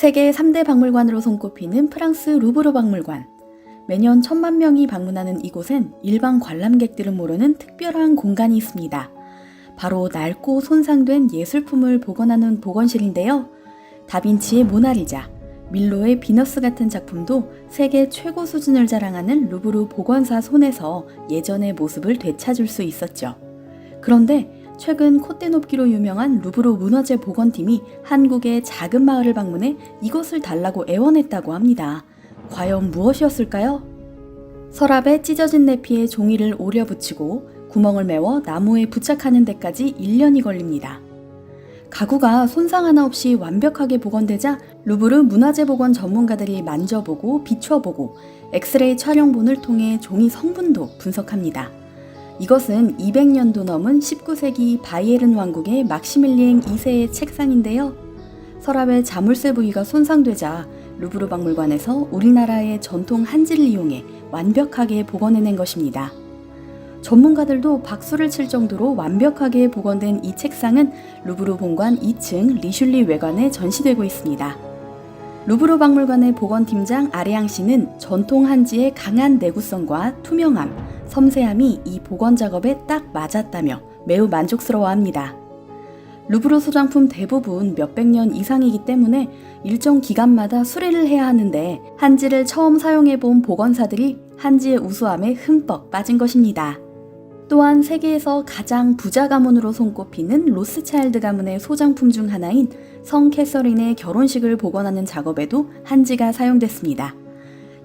세계 3대 박물관으로 손꼽히는 프랑스 루브르 박물관. 매년 천만 명이 방문하는 이곳엔 일반 관람객들은 모르는 특별한 공간이 있습니다. 바로 낡고 손상된 예술품을 복원하는 복원실인데요. 다빈치의 모나리자, 밀로의 비너스 같은 작품도 세계 최고 수준을 자랑하는 루브르 복원사 손에서 예전의 모습을 되찾을 수 있었죠. 그런데 최근 콧대 높기로 유명한 루브르 문화재 복원팀이 한국의 작은 마을을 방문해 이것을 달라고 애원했다고 합니다. 과연 무엇이었을까요? 서랍에 찢어진 내피에 종이를 오려 붙이고 구멍을 메워 나무에 부착하는 데까지 1년이 걸립니다. 가구가 손상 하나 없이 완벽하게 복원되자 루브르 문화재 복원 전문가들이 만져보고 비춰보고 엑스레이 촬영본을 통해 종이 성분도 분석합니다. 이것은 200년도 넘은 19세기 바이에른 왕국의 막시밀리행 2세의 책상인데요. 서랍의 자물쇠 부위가 손상되자 루브르 박물관에서 우리나라의 전통 한지를 이용해 완벽하게 복원해낸 것입니다. 전문가들도 박수를 칠 정도로 완벽하게 복원된 이 책상은 루브르 본관 2층 리슐리 외관에 전시되고 있습니다. 루브르 박물관의 복원팀장 아레양 씨는 전통 한지의 강한 내구성과 투명함, 섬세함이 이 복원 작업에 딱 맞았다며 매우 만족스러워합니다. 루브르 소장품 대부분 몇백 년 이상이기 때문에 일정 기간마다 수리를 해야 하는데 한지를 처음 사용해본 복원사들이 한지의 우수함에 흠뻑 빠진 것입니다. 또한 세계에서 가장 부자 가문으로 손꼽히는 로스차일드 가문의 소장품 중 하나인 성 캐서린의 결혼식을 복원하는 작업에도 한지가 사용됐습니다.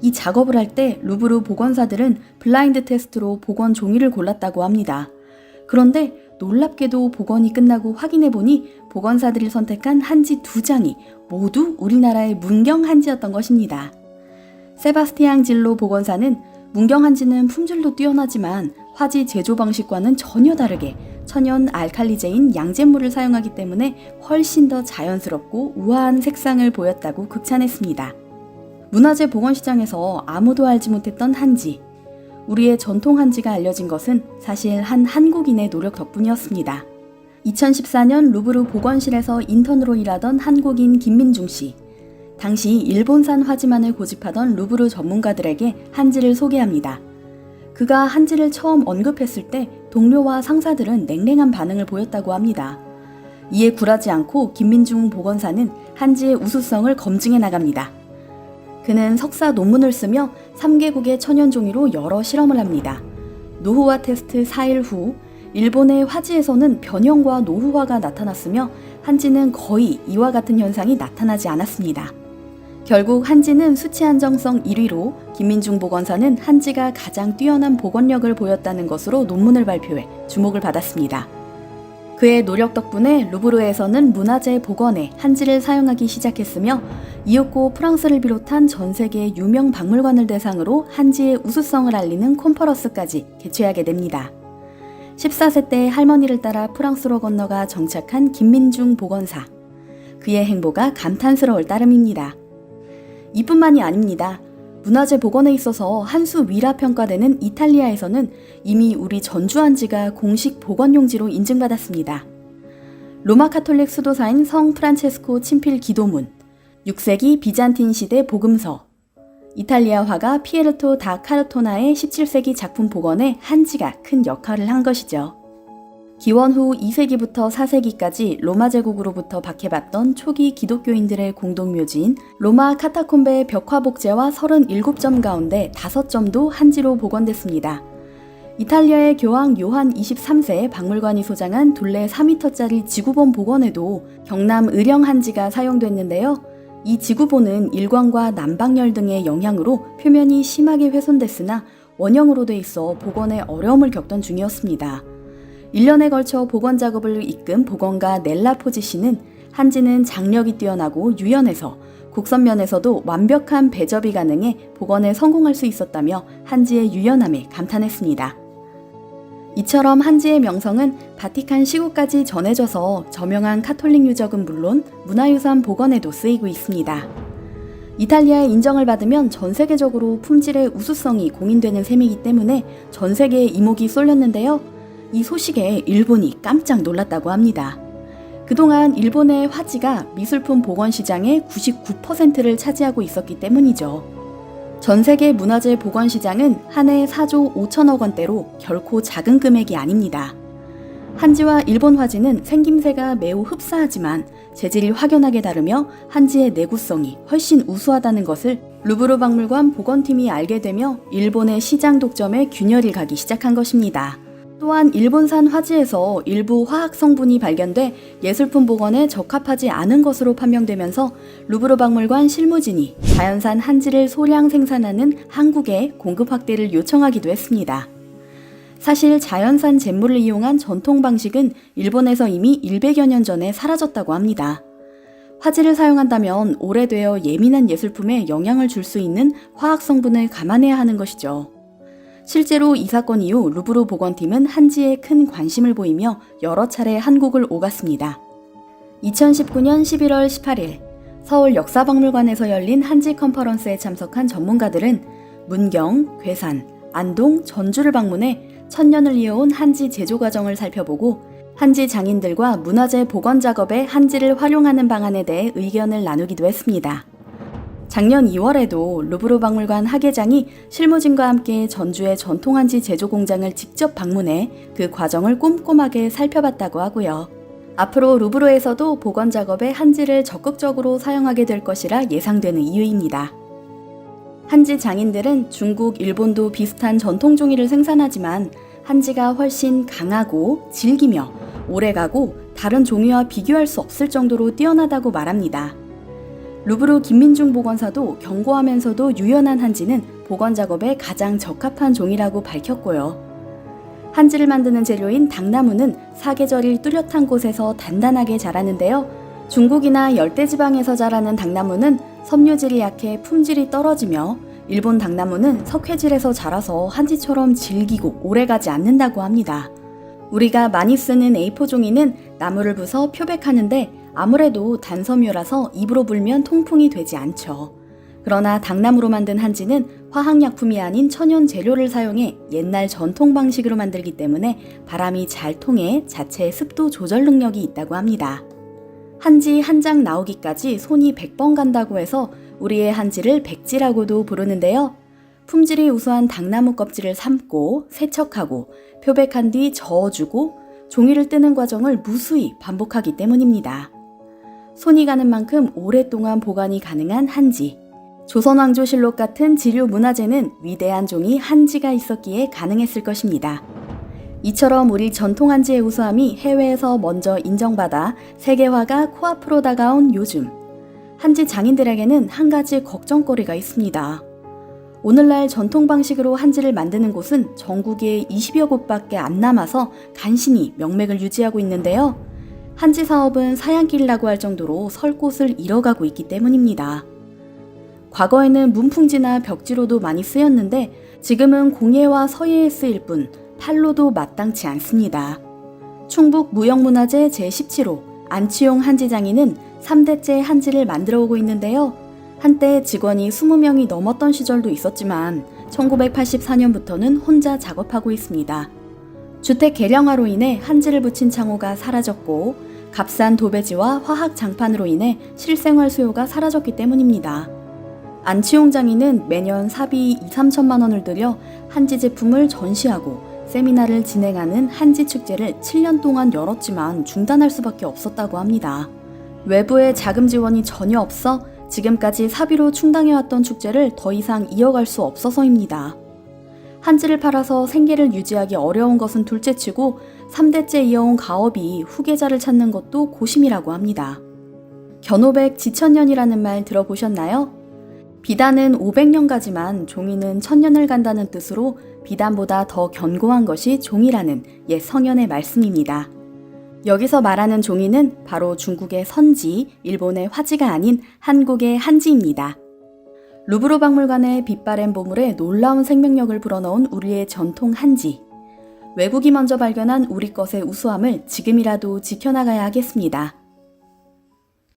이 작업을 할 때 루브르 복원사들은 블라인드 테스트로 복원 종이를 골랐다고 합니다. 그런데 놀랍게도 복원이 끝나고 확인해 보니 복원사들이 선택한 한지 두 장이 모두 우리나라의 문경 한지였던 것입니다. 세바스티앙 질로 복원사는 문경 한지는 품질도 뛰어나지만 화지 제조 방식과는 전혀 다르게 천연 알칼리제인 양잿물을 사용하기 때문에 훨씬 더 자연스럽고 우아한 색상을 보였다고 극찬했습니다. 문화재 복원시장에서 아무도 알지 못했던 한지. 우리의 전통 한지가 알려진 것은 사실 한 한국인의 노력 덕분이었습니다. 2014년 루브르 복원실에서 인턴으로 일하던 한국인 김민중 씨. 당시 일본산 화지만을 고집하던 루브르 전문가들에게 한지를 소개합니다. 그가 한지를 처음 언급했을 때 동료와 상사들은 냉랭한 반응을 보였다고 합니다. 이에 굴하지 않고 김민중 보건사는 한지의 우수성을 검증해 나갑니다. 그는 석사 논문을 쓰며 3개국의 천연종이로 여러 실험을 합니다. 노후화 테스트 4일 후 일본의 화지에서는 변형과 노후화가 나타났으며 한지는 거의 이와 같은 현상이 나타나지 않았습니다. 결국 한지는 수치 안정성 1위로 김민중 보건사는 한지가 가장 뛰어난 복원력을 보였다는 것으로 논문을 발표해 주목을 받았습니다. 그의 노력 덕분에 루브르에서는 문화재 복원에 한지를 사용하기 시작했으며 이윽고 프랑스를 비롯한 전 세계 유명 박물관을 대상으로 한지의 우수성을 알리는 콘퍼런스까지 개최하게 됩니다. 14세 때 할머니를 따라 프랑스로 건너가 정착한 김민중 보건사. 그의 행보가 감탄스러울 따름입니다. 이뿐만이 아닙니다. 문화재 복원에 있어서 한 수 위라 평가되는 이탈리아에서는 이미 우리 전주한지가 공식 복원용지로 인증받았습니다. 로마 카톨릭 수도사인 성 프란체스코 친필 기도문, 6세기 비잔틴 시대 복음서, 이탈리아 화가 피에르토 다 카르토나의 17세기 작품 복원에 한지가 큰 역할을 한 것이죠. 기원 후 2세기부터 4세기까지 로마 제국으로부터 박해받던 초기 기독교인들의 공동묘지인 로마 카타콤베의 벽화복제와 37점 가운데 5점도 한지로 복원됐습니다. 이탈리아의 교황 요한 23세의 박물관이 소장한 둘레 4m짜리 지구본 복원에도 경남 의령 한지가 사용됐는데요. 이 지구본은 일광과 난방열 등의 영향으로 표면이 심하게 훼손됐으나 원형으로 돼 있어 복원에 어려움을 겪던 중이었습니다. 1년에 걸쳐 복원 작업을 이끈 복원가 넬라 포지 씨는 한지는 장력이 뛰어나고 유연해서 곡선면에서도 완벽한 배접이 가능해 복원에 성공할 수 있었다며 한지의 유연함에 감탄했습니다. 이처럼 한지의 명성은 바티칸 시국까지 전해져서 저명한 카톨릭 유적은 물론 문화유산 복원에도 쓰이고 있습니다. 이탈리아의 인정을 받으면 전 세계적으로 품질의 우수성이 공인되는 셈이기 때문에 전 세계에 이목이 쏠렸는데요. 이 소식에 일본이 깜짝 놀랐다고 합니다. 그동안 일본의 화지가 미술품 보건 시장의 99%를 차지하고 있었기 때문이죠. 전 세계 문화재 보건 시장은 한 해 4조 5천억 원대로 결코 작은 금액이 아닙니다. 한지와 일본 화지는 생김새가 매우 흡사하지만 재질이 확연하게 다르며 한지의 내구성이 훨씬 우수하다는 것을 루브르 박물관 보건팀이 알게 되며 일본의 시장 독점에 균열이 가기 시작한 것입니다. 또한 일본산 화지에서 일부 화학 성분이 발견돼 예술품 복원에 적합하지 않은 것으로 판명되면서 루브르 박물관 실무진이 자연산 한지를 소량 생산하는 한국에 공급 확대를 요청하기도 했습니다. 사실 자연산 잿물을 이용한 전통 방식은 일본에서 이미 100여 년 전에 사라졌다고 합니다. 화지를 사용한다면 오래되어 예민한 예술품에 영향을 줄 수 있는 화학 성분을 감안해야 하는 것이죠. 실제로 이 사건 이후 루브르 보건팀은 한지에 큰 관심을 보이며 여러 차례 한국을 오갔습니다. 2019년 11월 18일 서울 역사박물관에서 열린 한지 컨퍼런스에 참석한 전문가들은 문경, 괴산, 안동, 전주를 방문해 천년을 이어온 한지 제조 과정을 살펴보고 한지 장인들과 문화재 복원 작업에 한지를 활용하는 방안에 대해 의견을 나누기도 했습니다. 작년 2월에도 루브르 박물관 학예장이 실무진과 함께 전주의 전통 한지 제조 공장을 직접 방문해 그 과정을 꼼꼼하게 살펴봤다고 하고요. 앞으로 루브르에서도 복원 작업에 한지를 적극적으로 사용하게 될 것이라 예상되는 이유입니다. 한지 장인들은 중국, 일본도 비슷한 전통 종이를 생산하지만 한지가 훨씬 강하고 질기며 오래가고 다른 종이와 비교할 수 없을 정도로 뛰어나다고 말합니다. 루브르 김민중 보건사도 견고하면서도 유연한 한지는 보건 작업에 가장 적합한 종이라고 밝혔고요. 한지를 만드는 재료인 당나무는 사계절이 뚜렷한 곳에서 단단하게 자라는데요. 중국이나 열대지방에서 자라는 당나무는 섬유질이 약해 품질이 떨어지며 일본 당나무는 석회질에서 자라서 한지처럼 질기고 오래가지 않는다고 합니다. 우리가 많이 쓰는 A4 종이는 나무를 부서 표백하는데 아무래도 단섬유라서 입으로 불면 통풍이 되지 않죠. 그러나 당나무로 만든 한지는 화학약품이 아닌 천연 재료를 사용해 옛날 전통 방식으로 만들기 때문에 바람이 잘 통해 자체 습도 조절 능력이 있다고 합니다. 한지 한 장 나오기까지 손이 100번 간다고 해서 우리의 한지를 백지라고도 부르는데요. 품질이 우수한 당나무 껍질을 삶고 세척하고 표백한 뒤 저어주고 종이를 뜨는 과정을 무수히 반복하기 때문입니다. 손이 가는 만큼 오랫동안 보관이 가능한 한지. 조선왕조실록 같은 지류 문화재는 위대한 종이 한지가 있었기에 가능했을 것입니다. 이처럼 우리 전통 한지의 우수함이 해외에서 먼저 인정받아 세계화가 코앞으로 다가온 요즘. 한지 장인들에게는 한 가지 걱정거리가 있습니다. 오늘날 전통 방식으로 한지를 만드는 곳은 전국에 20여 곳밖에 안 남아서 간신히 명맥을 유지하고 있는데요. 한지 사업은 사양길이라고 할 정도로 설 곳을 잃어가고 있기 때문입니다. 과거에는 문풍지나 벽지로도 많이 쓰였는데 지금은 공예와 서예에 쓰일 뿐 팔로도 마땅치 않습니다. 충북 무형문화재 제17호 안치용 한지장인은 3대째 한지를 만들어 오고 있는데요. 한때 직원이 20명이 넘었던 시절도 있었지만 1984년부터는 혼자 작업하고 있습니다. 주택 개량화로 인해 한지를 붙인 창호가 사라졌고 값싼 도배지와 화학 장판으로 인해 실생활 수요가 사라졌기 때문입니다. 안치용 장인은 매년 사비 2, 3천만 원을 들여 한지 제품을 전시하고 세미나를 진행하는 한지 축제를 7년 동안 열었지만 중단할 수밖에 없었다고 합니다. 외부의 자금 지원이 전혀 없어 지금까지 사비로 충당해왔던 축제를 더 이상 이어갈 수 없어서입니다. 한지를 팔아서 생계를 유지하기 어려운 것은 둘째치고 3대째 이어온 가업이 후계자를 찾는 것도 고심이라고 합니다. 견오백 지천년이라는 말 들어보셨나요? 비단은 500년 가지만 종이는 천년을 간다는 뜻으로 비단보다 더 견고한 것이 종이라는 옛 성현의 말씀입니다. 여기서 말하는 종이는 바로 중국의 선지, 일본의 화지가 아닌 한국의 한지입니다. 루브르 박물관의 빛바랜 보물에 놀라운 생명력을 불어넣은 우리의 전통 한지. 외국이 먼저 발견한 우리 것의 우수함을 지금이라도 지켜나가야 하겠습니다.